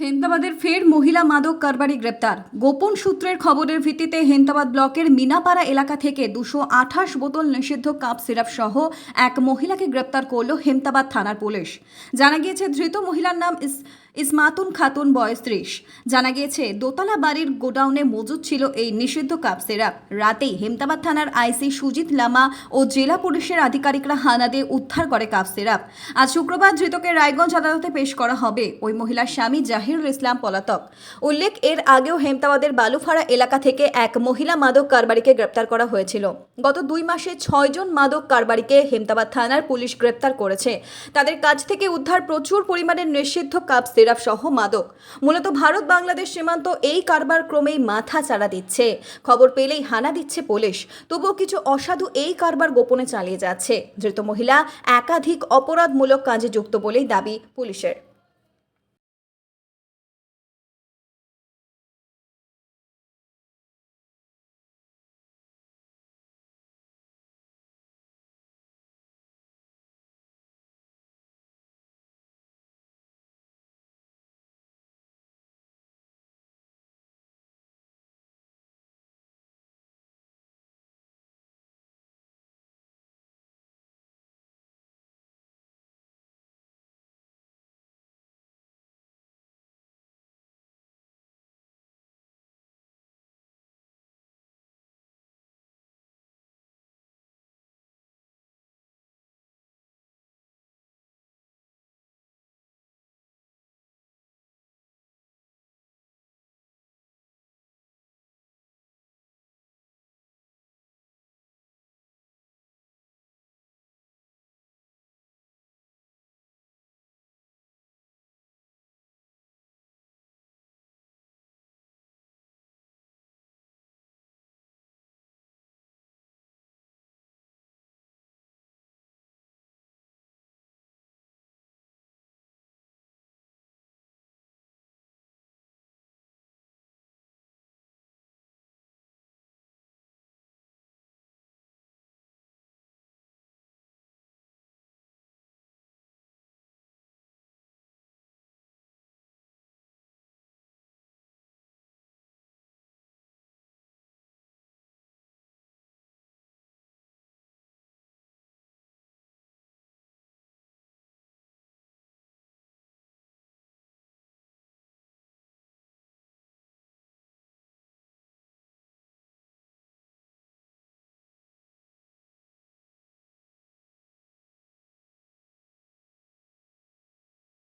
হেমতাবাদের ফের মহিলা মাদক কারবারি গ্রেপ্তার। গোপন সূত্রের খবরের ভিত্তিতে হেমতাবাদ ব্লকের মিনাপাড়া এলাকা থেকে দুশো আঠাশ বোতল নিষিদ্ধ কাপ সিরাপ সহ এক মহিলাকে গ্রেপ্তার করল হেমতাবাদ থানার পুলিশ। জানা গিয়েছে, ধৃত মহিলার নাম ইস, ইসমাতুন খাতুন, বয়স ত্রিশ। জানা গিয়েছে, দোতলা বাড়ির গোডাউনে মজুদ ছিল এই নিষিদ্ধ কাপ সিরাপ। রাতেই হেমতাবাদ থানার আইসি সুজিত লামা ও জেলা পুলিশের আধিকারিকরা হানা দিয়ে উদ্ধার করে কাপ সিরাপ। আজ শুক্রবার ধৃতকে রায়গঞ্জ আদালতে পেশ করা হবে। ওই মহিলার স্বামী জাহিরুল ইসলাম পলাতক। উল্লেখ, এর আগেও হেমতাবাদের বালুফাড়া এলাকা থেকে এক মহিলা মাদক কারবারিকে গ্রেপ্তার করা হয়েছিল। গত দুই মাসে ছয়জন মাদক কারবারিকে হেমতাবাদ থানার পুলিশ গ্রেপ্তার করেছে। তাদের কাছ থেকে উদ্ধার প্রচুর পরিমাণের নিষিদ্ধ কাপ সিরাপ সহ মাদক। মূলত ভারত বাংলাদেশ সীমান্ত এই কারবার ক্রমেই মাথা চাড়া দিচ্ছে। খবর পেলেই হানা দিচ্ছে পুলিশ। তবুও কিছু অসাধু এই কারবার গোপনে চালিয়ে যাচ্ছে। ধৃত মহিলা একাধিক অপরাধমূলক কাজে যুক্ত বলেই দাবি পুলিশের।